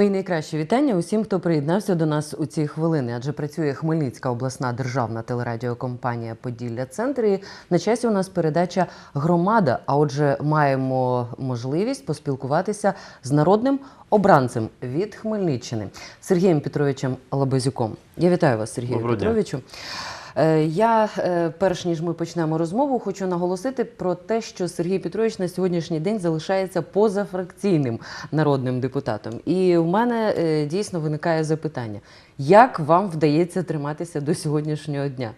Мої найкращі вітання усім, хто приєднався до нас у ці хвилини, адже працює Хмельницька обласна державна телерадіокомпанія Поділля Центр. І на часі у нас передача Громада. А отже, маємо можливість поспілкуватися з народним обранцем від Хмельниччини Сергієм Петровичем Лабазюком. Я вітаю вас, Сергію Доброго дня. Е, Я, е, перш ніж ми почнемо розмову, хочу наголосити про те, що Сергій Петрович на сьогоднішній день залишається позафракційним народним депутатом. І в мене е, дійсно виникає запитання: як вам вдається триматися до сьогоднішнього дня?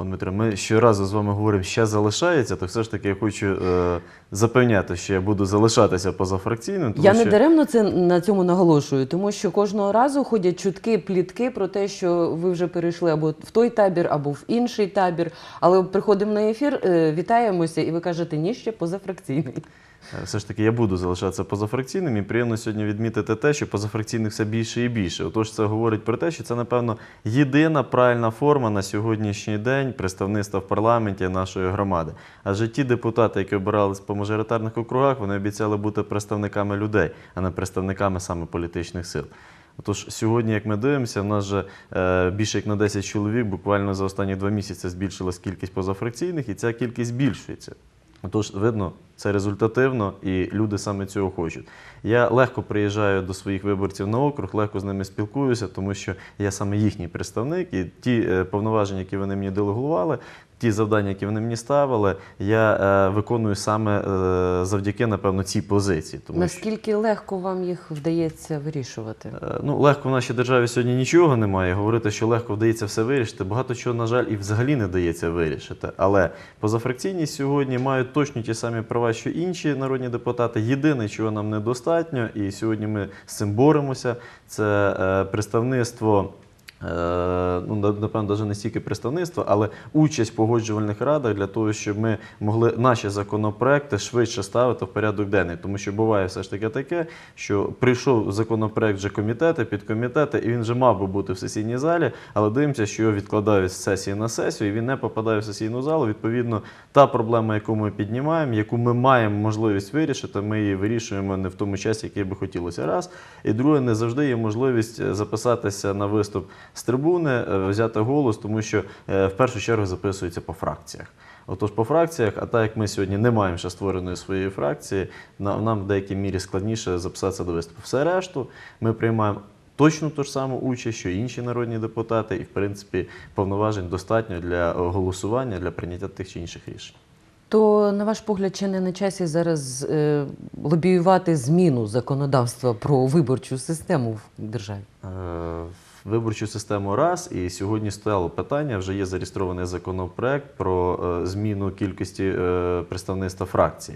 Дмитро, ми щоразу з вами говоримо, ще залишається, то все ж таки я хочу е, запевняти, що я буду залишатися позафракційним. Тому Я що... не даремно це на цьому наголошую, тому що кожного разу ходять чутки, плітки про те, що ви вже перейшли або в той табір, або в інший табір. Але приходимо на ефір, е, вітаємося, і ви кажете, ні, ще позафракційний. Е, Все ж таки я буду залишатися позафракційним і приємно сьогодні відмітити те, що позафракційних все більше і більше. Отож, це говорить про те, що це, напевно, єдина правильна форма на сьогоднішній день представництва в парламенті нашої громади. Адже ті депутати, які обирались по мажоритарних округах, вони обіцяли бути представниками людей, а не представниками саме політичних сил. Отож, сьогодні, як ми дивимося, в нас же е, більше як на 10 чоловік буквально за останні два місяці збільшилась кількість позафракційних, і ця кількість збільшується. Отож, видно, це результативно, і люди саме цього хочуть. Я легко приїжджаю до своїх виборців на округ, легко з ними спілкуюся, тому що я саме їхній представник, і ті е, повноваження, які вони мені делегували, ті завдання, які вони мені ставили, я е, виконую саме е, завдяки, напевно, цій позиції. Тому що Наскільки легко вам їх вдається вирішувати? Е, Ну, легко в нашій державі сьогодні нічого немає. Говорити, що легко вдається все вирішити. Багато чого, на жаль, і взагалі не вдається вирішити. Але позафракційні сьогодні мають точно ті самі права, що інші народні депутати. Єдине, чого нам недостатньо, і сьогодні ми з цим боремося, це е, представництво. Е, Ну, напевно, навіть не стільки представництво, але участь в погоджувальних радах для того, щоб ми могли наші законопроекти швидше ставити в порядок денний. Тому що буває все ж таки таке, що прийшов законопроект вже комітети, підкомітети, і він вже мав би бути в сесійній залі, але дивимося, що його відкладають з сесії на сесію, і він не попадає в сесійну залу. Відповідно, та проблема, яку ми піднімаємо, яку ми маємо можливість вирішити, ми її вирішуємо не в тому часі, який би хотілося. Раз. І друге, не завжди є можливість записатися на виступ з трибуни, е, взяти голос, тому що е, в першу чергу записується по фракціях. Отож, по фракціях, а так як ми сьогодні не маємо ще створеної своєї фракції, нам, в деякій мірі складніше записатися до виступу. Все решту ми приймаємо точно ту ж саму участь, що й інші народні депутати, і в принципі повноважень достатньо для е, голосування, для прийняття тих чи інших рішень. То, на ваш погляд, чи не на часі зараз е, лобіювати зміну законодавства про виборчу систему в державі? Е, Виборчу систему раз, і сьогодні стояло питання. Вже є зареєстрований законопроект про е, зміну кількості е, представництва фракцій.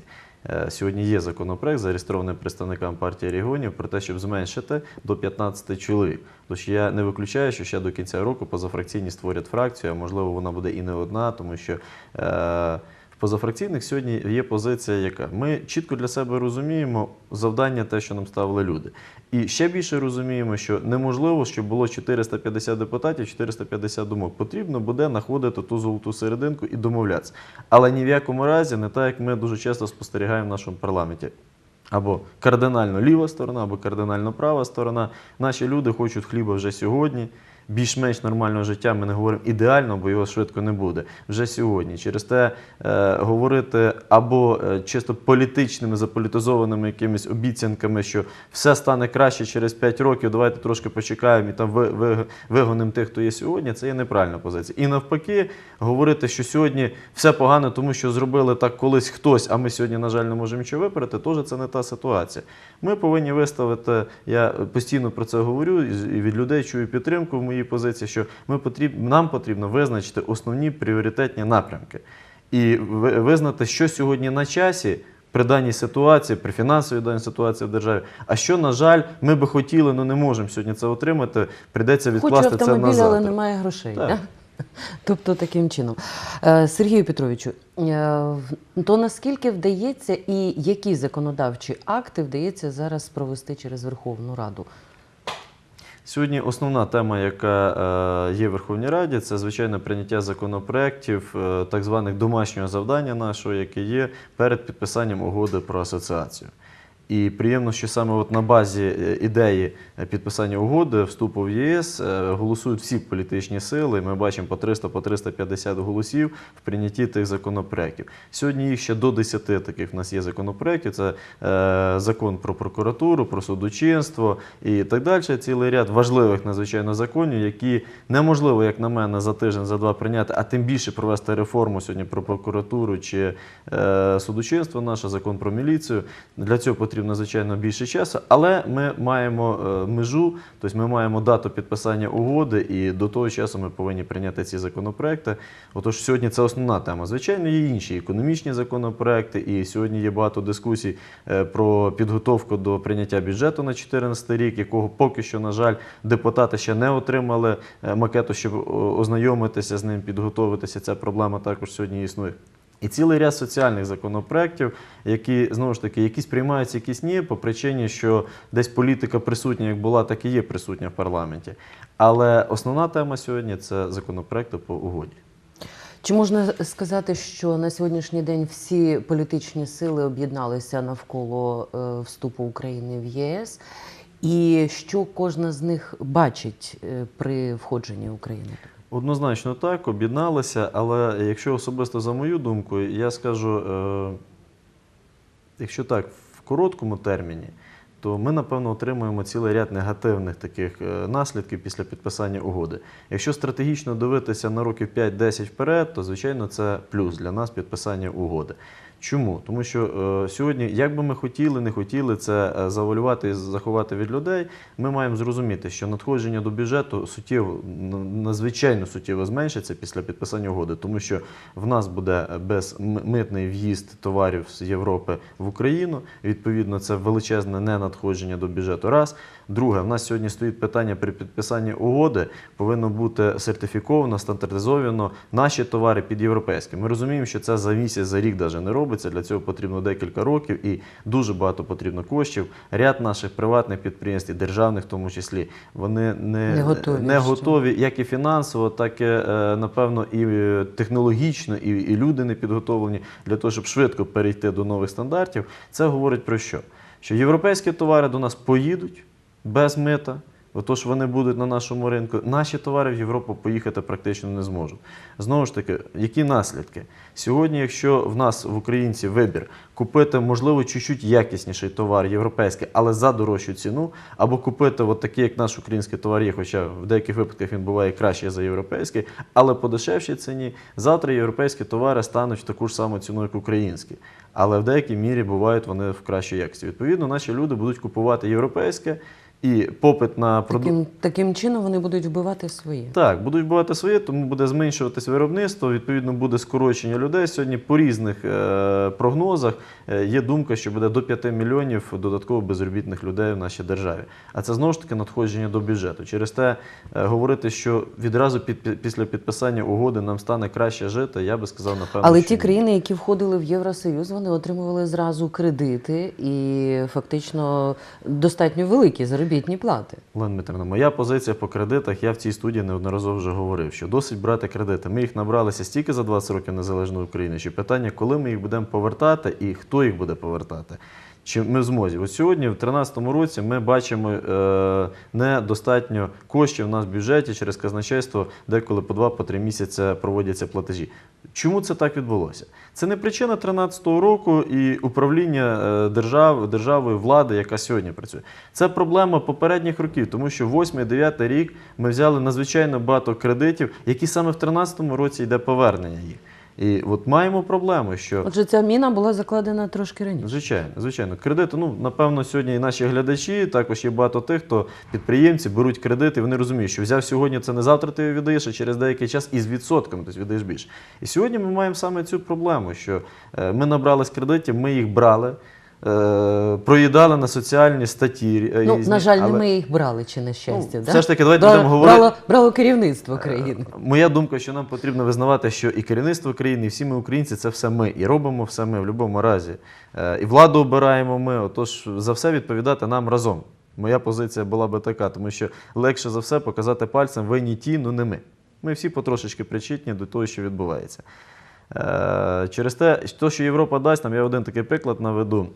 Е, Сьогодні є законопроект, зареєстрований представникам партії регіонів про те, щоб зменшити до 15 чоловік. Тож я не виключаю, що ще до кінця року позафракційні створять фракцію, а можливо вона буде і не одна, тому що. Е, позафракційних сьогодні є позиція, яка ми чітко для себе розуміємо завдання, те, що нам ставили люди. І ще більше розуміємо, що неможливо, щоб було 450 депутатів, 450 думок. Потрібно буде знаходити ту золоту серединку і домовлятися. Але ні в якому разі не так, як ми дуже часто спостерігаємо в нашому парламенті. Або кардинально ліва сторона, або кардинально права сторона. Наші люди хочуть хліба вже сьогодні. Більш-менш нормального життя ми не говоримо ідеально, бо його швидко не буде. Вже сьогодні. Через те е, говорити або е, чисто політичними, заполітизованими якимись обіцянками, що все стане краще через 5 років, давайте трошки почекаємо і там ви, ви, вигонимо тих, хто є сьогодні, це є неправильна позиція. І навпаки, говорити, що сьогодні все погано, тому що зробили так колись хтось, а ми сьогодні, на жаль, не можемо нічого виправити, теж це не та ситуація. Ми повинні виставити, я постійно про це говорю, і від людей чую підтримку в моїй позиції, що ми потріб, нам потрібно визначити основні пріоритетні напрямки і ви- визнати, що сьогодні на часі. При даній ситуації, при фінансовій даній ситуації в державі, а що, на жаль, ми би хотіли, але не можемо сьогодні це отримати, прийдеться Хочу відкласти це на автомобіль, але немає грошей. Так. Да? Тобто таким чином. Е, Сергію Петровичу, е, то наскільки вдається і які законодавчі акти вдається зараз провести через Верховну Раду? Сьогодні основна тема, яка е, є в Верховній Раді, це звичайно прийняття законопроєктів, е, так званих домашнього завдання нашого, яке є перед підписанням угоди про асоціацію. І приємно, що саме от на базі е, ідеї е, підписання угоди вступу в ЄС е, голосують всі політичні сили. Ми бачимо по 300 по 350 голосів в прийнятті тих законопроєктів. Сьогодні їх ще до 10 таких в нас є законопроєктів. Це е, закон про прокуратуру, про судочинство і так далі. Цілий ряд важливих надзвичайно законів, які неможливо, як на мене, за тиждень, за два прийняти, а тим більше провести реформу сьогодні про прокуратуру чи е, судочинство наше, закон про міліцію. Для цього потрібно, звичайно, більше часу, але ми маємо е, межу, тобто ми маємо дату підписання угоди, і до того часу ми повинні прийняти ці законопроекти. Отож, сьогодні це основна тема. Звичайно, є інші економічні законопроекти, і сьогодні є багато дискусій е, про підготовку до прийняття бюджету на 2014 рік, якого поки що, на жаль, депутати ще не отримали е, макету, щоб ознайомитися з ним, підготовитися. Ця проблема також сьогодні існує. І цілий ряд соціальних законопроєктів, які знову ж таки якісь приймаються, якісь ні, по причині, що десь політика присутня, як була, так і є присутня в парламенті. Але основна тема сьогодні це законопроекти по угоді. Чи можна сказати, що на сьогоднішній день всі політичні сили об'єдналися навколо е, вступу України в ЄС? І що кожна з них бачить е, при входженні України? Однозначно так, об'єдналися, але якщо особисто за мою думку, я скажу, е, якщо так, в короткому терміні, то ми, напевно, отримуємо цілий ряд негативних таких е, наслідків після підписання угоди. Якщо стратегічно дивитися на років 5-10 вперед, то звичайно це плюс для нас підписання угоди. Чому? Тому що е, сьогодні, як би ми хотіли, не хотіли це е, завалювати і заховати від людей, ми маємо зрозуміти, що надходження до бюджету суттєво, надзвичайно суттєво зменшиться після підписання угоди, тому що в нас буде безмитний в'їзд товарів з Європи в Україну. Відповідно, це величезне ненадходження до бюджету. Раз. Друге, в нас сьогодні стоїть питання при підписанні угоди, повинно бути сертифіковано, стандартизовано наші товари під європейські. Ми розуміємо, що це за місяць, за рік навіть не робиться. Для цього потрібно декілька років і дуже багато потрібно коштів. Ряд наших приватних підприємств, і державних в тому числі, вони не, Не готові не готові як і фінансово, так і е, напевно і е, технологічно, і, і люди не підготовлені для того, щоб швидко перейти до нових стандартів. Це говорить про що? Що європейські товари до нас поїдуть без мита. Отож вони будуть на нашому ринку. Наші товари в Європу поїхати практично не зможуть. Знову ж таки, які наслідки? Сьогодні, якщо в нас в українців вибір купити, можливо, чуть-чуть якісніший товар європейський, але за дорожчу ціну, або купити от такий, як наш український товар є, хоча в деяких випадках він буває краще за європейський, але по дешевшій ціні, завтра європейські товари стануть таку ж саму ціну, як українські. Але в деякій мірі бувають вони в кращій якості. Відповідно, наші люди будуть купувати європейське. І попит на продукт Таким, таким чином вони будуть вбивати свої. так, будуть вбивати своє, тому буде зменшуватись виробництво. Відповідно, буде скорочення людей. Сьогодні по різних е, прогнозах е, є думка, що буде до 5 мільйонів додатково безробітних людей в нашій державі. А це знову ж таки надходження до бюджету. Через те е, говорити, що відразу під, після підписання угоди нам стане краще жити, я би сказав, напевно. Але що ті країни, які входили в Євросоюз, вони отримували зразу кредити і фактично достатньо великі заробітні плати. Олена Дмитрівна, моя позиція по кредитах, я в цій студії неодноразово вже говорив, що досить брати кредити. Ми їх набралися стільки за 20 років незалежної України, що питання, коли ми їх будемо повертати і хто їх буде повертати. Чи ми в змозі? Ось сьогодні, в 2013 році, ми бачимо е, недостатньо коштів у нас в бюджеті через казначейство, деколи по два, по три місяці проводяться платежі. Чому це так відбулося? Це не причина 2013 року і управління е, держав, державою влади, яка сьогодні працює. Це проблема попередніх років, тому що 8-9 рік ми взяли надзвичайно багато кредитів, які саме в 2013 році йде повернення їх. І от маємо проблему, що Отже, ця міна була закладена трошки раніше. Звичайно, звичайно. Кредити, ну напевно, сьогодні і наші глядачі, також є багато тих, хто підприємці беруть кредити, вони розуміють, що взяв сьогодні, це не завтра ти його віддаєш, а через деякий час із відсотками ти віддаєш більше. І сьогодні ми маємо саме цю проблему, що ми ми набрались кредитів, ми їх брали, е, проїдали на соціальні статті. е, Ну, різні, на жаль, не ми їх брали чи на щастя. Ну, да? все ж таки, давайте будемо говорити- Брало, брало керівництво країни. Моя думка, що нам потрібно визнавати, що і керівництво країни, і всі ми українці це все ми. І робимо все ми в будь-якому разі. Е, І владу обираємо ми. Отож, за все відповідати нам разом. Моя позиція була би така, тому що легше за все показати пальцем винні ті, ну не ми. Ми всі потрошечки причетні до того, що відбувається. Е, Через те, що Європа дасть нам, я один такий приклад наведу.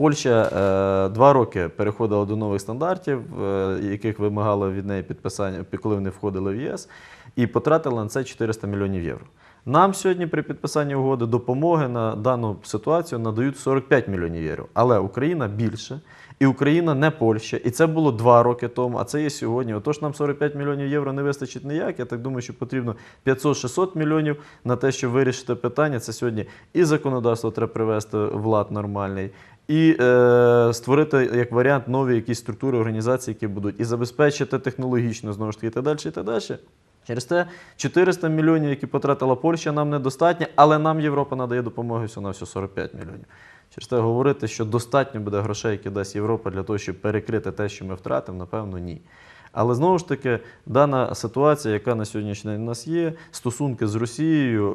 Польща е, два роки переходила до нових стандартів, е, яких вимагало від неї підписання, коли вони входили в ЄС, і потратила на це 400 мільйонів євро. Нам сьогодні при підписанні угоди допомоги на дану ситуацію надають 45 мільйонів євро. Але Україна більше, і Україна не Польща. І це було два роки тому, а це є сьогодні. Отож, нам 45 мільйонів євро не вистачить ніяк. Я так думаю, що потрібно 500-600 мільйонів на те, щоб вирішити питання. Це сьогодні і законодавство треба привести в лад нормальний. І е, створити як варіант нові якісь структури організації, які будуть, і забезпечити технологічно знову ж таки і так далі, і так далі. Через те 400 мільйонів, які потратила Польща, нам недостатньо, але нам Європа надає допомоги всього на всього 45 мільйонів. Через те говорити, що достатньо буде грошей, які дасть Європа для того, щоб перекрити те, що ми втратимо, напевно, ні. Але знову ж таки, дана ситуація, яка на сьогоднішній день у нас є, стосунки з Росією,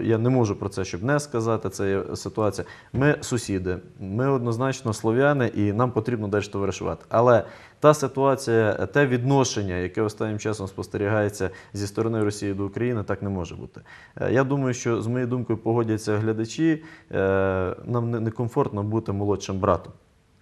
е, я не можу про це, щоб не сказати. Це є ситуація. Ми сусіди, ми однозначно слов'яни, і нам потрібно далі товаришувати. Але та ситуація, те відношення, яке останнім часом спостерігається зі сторони Росії до України, так не може бути. Е, Я думаю, що з моєю думкою погодяться глядачі. е, Нам некомфортно бути молодшим братом.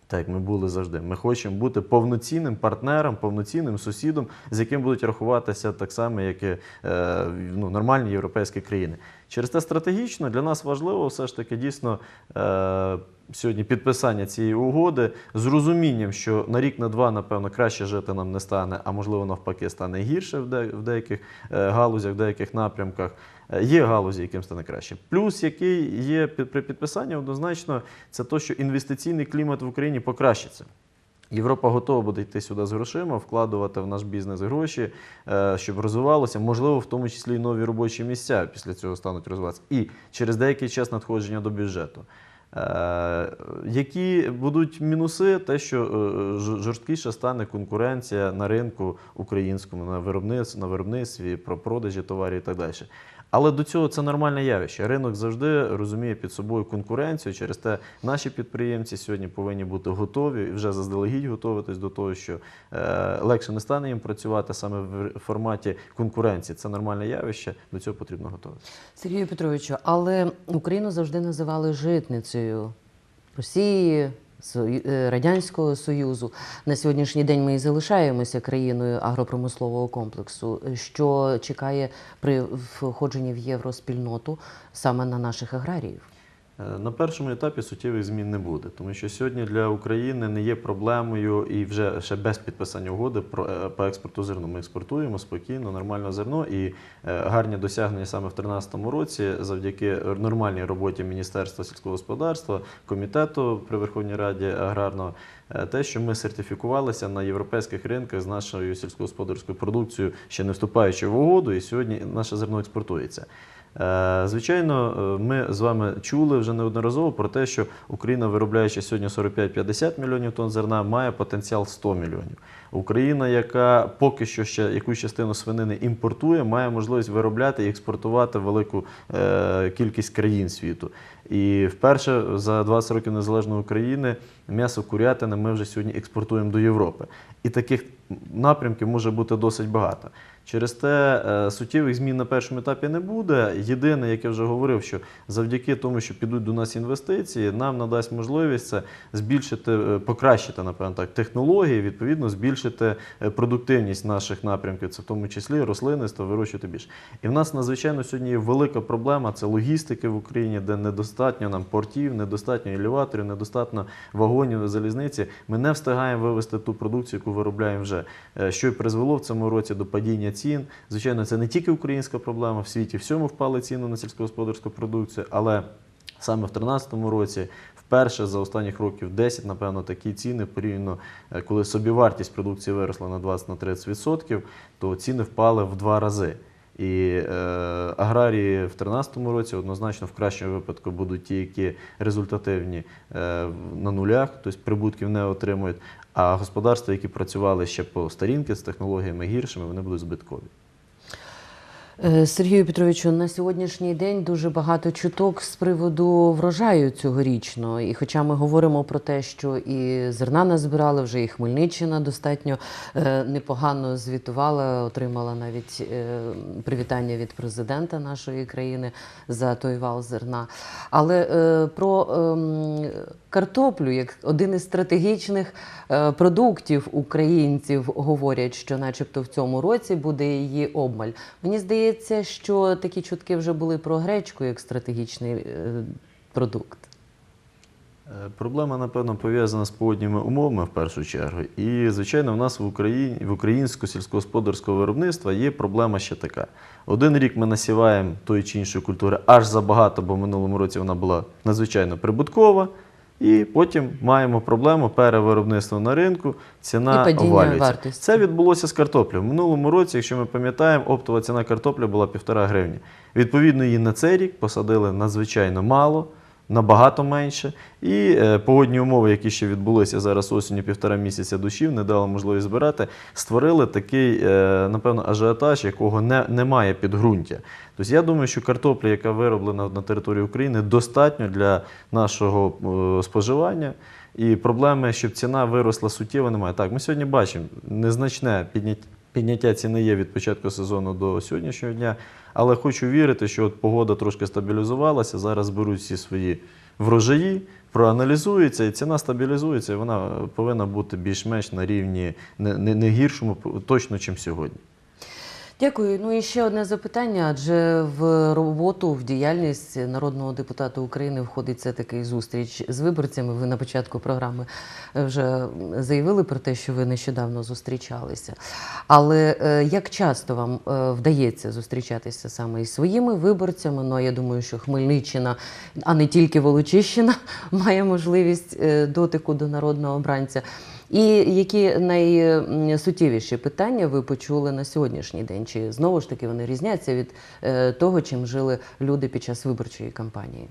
Так, ми були завжди. Ми хочемо бути повноцінним партнером, повноцінним сусідом, з яким будуть рахуватися так само, як і е, ну, нормальні європейські країни. Через те стратегічно для нас важливо все ж таки дійсно е, сьогодні підписання цієї угоди з розумінням, що на рік, на два, напевно, краще жити нам не стане, а можливо навпаки стане гірше в, де, в деяких е, галузях, в деяких напрямках. Е, Є галузі, яким стане краще. Плюс, який є при підписанні, однозначно, це те, що інвестиційний клімат в Україні покращиться. Європа готова буде йти сюди з грошима, вкладувати в наш бізнес гроші, е, щоб розвивалося, можливо, в тому числі і нові робочі місця після цього стануть розвиватися. І через деякий час надходження до бюджету. Е, Які будуть мінуси, те, що е, жорсткіше стане конкуренція на ринку українському, на виробництві, на виробництві, про продажі товарів і так далі. Але до цього це нормальне явище. Ринок завжди розуміє під собою конкуренцію. Через те наші підприємці сьогодні повинні бути готові і вже заздалегідь готуватись до того, що е, легше не стане їм працювати саме в форматі конкуренції. Це нормальне явище. До цього потрібно готуватися. Сергію Петровичу, але Україну завжди називали житницею Росії, Сою- е, Радянського Союзу. На сьогоднішній день ми і залишаємося країною агропромислового комплексу. Що чекає при входженні в євроспільноту саме на наших аграріїв? Е, На першому етапі суттєвих змін не буде, тому що сьогодні для України не є проблемою і вже ще без підписання угоди про е, по експорту зерна. Ми експортуємо спокійно, нормально зерно і е, гарні досягнення саме в 2013 році завдяки нормальній роботі Міністерства сільського господарства, комітету при Верховній Раді аграрного. Те, що ми сертифікувалися на європейських ринках з нашою сільськогосподарською продукцією, ще не вступаючи в угоду, і сьогодні наше зерно експортується. Е, Звичайно, е, ми з вами чули вже неодноразово про те, що Україна, виробляючи сьогодні 45-50 мільйонів тонн зерна, має потенціал 100 мільйонів. Україна, яка поки що ще якусь частину свинини імпортує, має можливість виробляти і експортувати велику е, кількість країн світу. І вперше за 20 років незалежної України м'ясо курятини ми вже сьогодні експортуємо до Європи. І таких напрямків може бути досить багато. Через те е, суттєвих змін на першому етапі не буде. Єдине, як я вже говорив, що завдяки тому, що підуть до нас інвестиції, нам надасть можливість це збільшити, е, покращити, напевно так, технології, відповідно, збільшити е, продуктивність наших напрямків, це в тому числі рослинництво, вирощувати більше. І в нас надзвичайно сьогодні є велика проблема це логістики в Україні, де недостатньо нам портів, недостатньо елеваторів, недостатньо вагонів залізниці. Ми не встигаємо вивести ту продукцію, яку виробляємо вже. Е, Що й призвело в цьому році до падіння цін. Звичайно, це не тільки українська проблема, в світі всьому впали ціни на сільськогосподарську продукцію, але саме в 2013 році. Вперше за останніх років 10, напевно, такі ціни порівняно, е, коли собівартість продукції виросла на 20-30%, то ціни впали в два рази. І е, аграрії в 2013 році однозначно в кращому випадку будуть ті, які результативні е, на нулях, тобто прибутків не отримують. А господарства, які працювали ще по старінки з технологіями гіршими, вони будуть збиткові. Е, Сергію Петровичу, на сьогоднішній день дуже багато чуток з приводу врожаю цьогорічного. І хоча ми говоримо про те, що і зерна назбирали, вже і Хмельниччина достатньо е, непогано звітувала, отримала навіть е, привітання від президента нашої країни за той вал зерна. Але про ем, картоплю, як один із стратегічних продуктів українців, говорять, що, начебто, в цьому році буде її обмаль. Мені здається, що такі чутки вже були про гречку як стратегічний е, продукт. Е, Проблема, напевно, пов'язана з погодніми умовами в першу чергу. І, звичайно, в нас в Україні в українського сільськогосподарського виробництва є проблема ще така. Один рік ми насіваємо тої чи іншої культури аж забагато, бо в минулому році вона була надзвичайно прибуткова. І потім маємо проблему перевиробництва на ринку, ціна І падіння обвалюється. вартості. Це відбулося з картоплею. В минулому році, якщо ми пам'ятаємо, оптова ціна картоплі була півтора гривні. Відповідно, її на цей рік посадили надзвичайно мало, набагато менше. І е, погодні умови, які ще відбулися зараз осінню півтора місяця дощів, не дали можливість збирати, створили такий, е, напевно, ажіотаж, якого не, немає підґрунтя. Тобто я думаю, що картопля, яка вироблена на території України, достатньо для нашого е, споживання. І проблеми, щоб ціна виросла суттєво, немає. Так, ми сьогодні бачимо незначне підняття. Підняття ціни є від початку сезону до сьогоднішнього дня, але хочу вірити, що от погода трошки стабілізувалася. Зараз беруть всі свої врожаї, проаналізуються, і ціна стабілізується, і вона повинна бути більш-менш на рівні не, не, не гіршому, точно, ніж сьогодні. Дякую. Ну і ще одне запитання. Адже в роботу, в діяльність народного депутата України входить це такий зустріч з виборцями. Ви на початку програми вже заявили про те, що ви нещодавно зустрічалися. Але е, як часто вам е, вдається зустрічатися саме із своїми виборцями? Ну а я думаю, що Хмельниччина, а не тільки Волочищина, має можливість е, дотику до народного обранця. І які найсуттєвіші питання ви почули на сьогоднішній день? Чи знову ж таки вони різняться від е, того, чим жили люди під час виборчої кампанії?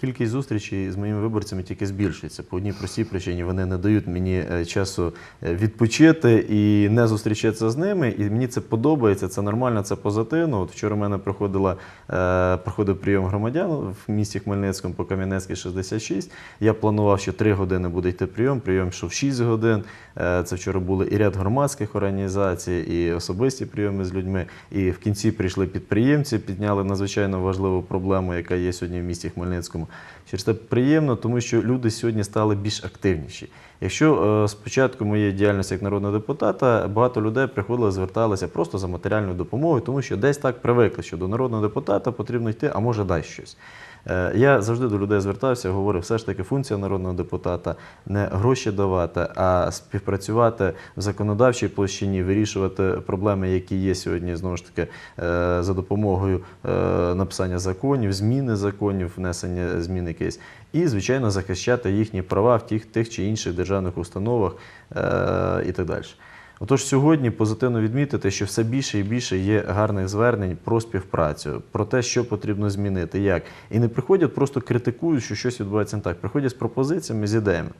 Кількість зустрічей з моїми виборцями тільки збільшується. По одній простій причині вони не дають мені е, часу е, відпочити і не зустрічатися з ними. І мені це подобається, це нормально, це позитивно. От вчора в мене проходила, е, проходив прийом громадян в місті Хмельницькому по Кам'янецькій 66. Я планував, що 3 години буде йти прийом. Прийом йшов 6 годин. Це вчора були і ряд громадських організацій, і особисті прийоми з людьми. І в кінці прийшли підприємці, підняли надзвичайно важливу проблему, яка є сьогодні в місті Хмельницькому. Через це приємно, тому що люди сьогодні стали більш активніші. Якщо е, спочатку моєї діяльності як народного депутата багато людей приходили, зверталися просто за матеріальною допомогою, тому що десь так привикли, що до народного депутата потрібно йти, а може дай щось. Е, Я завжди до людей звертався, говорив, все ж таки функція народного депутата не гроші давати, а співпрацювати в законодавчій площині, вирішувати проблеми, які є сьогодні, знову ж таки, е, за допомогою е, написання законів, зміни законів, внесення змін якихось, і, звичайно, захищати їхні права в тих, чи інших державних установах і так далі. Отож, сьогодні позитивно відмітити, що все більше і більше є гарних звернень про співпрацю, про те, що потрібно змінити, як. І не приходять, просто критикують, що щось відбувається не так. Приходять з пропозиціями, з ідеями.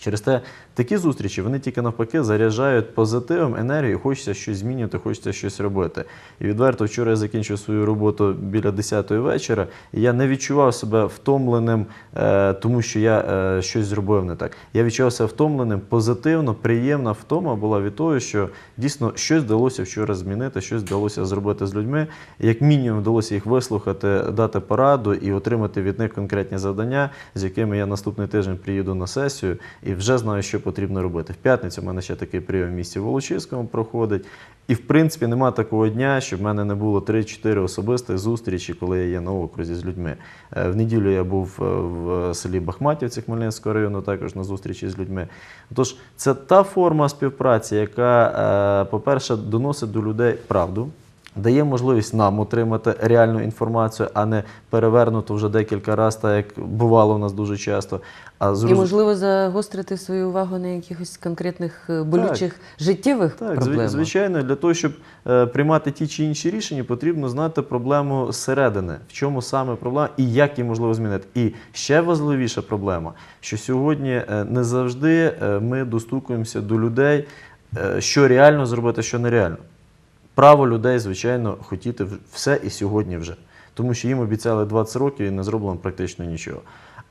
Через те такі зустрічі вони тільки навпаки заряджають позитивом, енергією, хочеться щось змінювати, хочеться щось робити. І відверто вчора я закінчив свою роботу біля 10-ї вечора, і я не відчував себе втомленим, е, тому що я е, щось зробив не так. Я відчував себе втомленим, позитивно, приємна втома була від того, що дійсно щось вдалося вчора змінити, щось вдалося зробити з людьми. Як мінімум вдалося їх вислухати, дати пораду і отримати від них конкретні завдання, з якими я наступний тиждень приїду на сесію вже знаю, що потрібно робити. В п'ятницю в мене ще такий прийом в місті Волочиському проходить. І в принципі нема такого дня, щоб в мене не було 3-4 особистих зустрічі, коли я є на окрузі з людьми. Е, В неділю я був е, в селі Бахматівці Хмельницького району, також на зустрічі з людьми. Тож це та форма співпраці, яка, е, по-перше, доносить до людей правду. Дає можливість нам отримати реальну інформацію, а не перевернуту вже декілька разів, так як бувало у нас дуже часто. А І можливо загострити свою увагу на якихось конкретних е, болючих життєвих Так, проблемах. звичайно, для того, щоб е, приймати ті чи інші рішення, потрібно знати проблему зсередини, в чому саме проблема і як її можливо змінити. І ще важливіша проблема, що сьогодні е, не завжди е, ми достукуємося до людей, що реально зробити, що нереально. Право людей, звичайно, хотіти все і сьогодні вже. Тому що їм обіцяли 20 років і не зроблено практично нічого.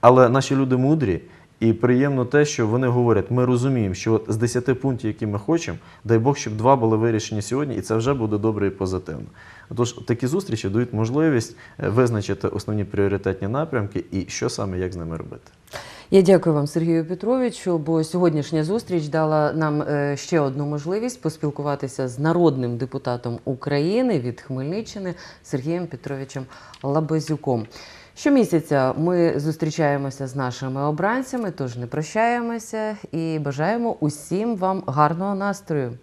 Але наші люди мудрі, і приємно те, що вони говорять: ми розуміємо, що от з 10 пунктів, які ми хочемо, дай Бог, щоб два були вирішені сьогодні, і це вже буде добре і позитивно. Тож такі зустрічі дають можливість е, визначити основні пріоритетні напрямки і що саме як з ними робити. Я дякую вам, Сергію Петровичу, бо сьогоднішня зустріч дала нам е, ще одну можливість поспілкуватися з народним депутатом України від Хмельниччини Сергієм Петровичем Лабазюком. Щомісяця ми зустрічаємося з нашими обранцями, тож не прощаємося і бажаємо усім вам гарного настрою.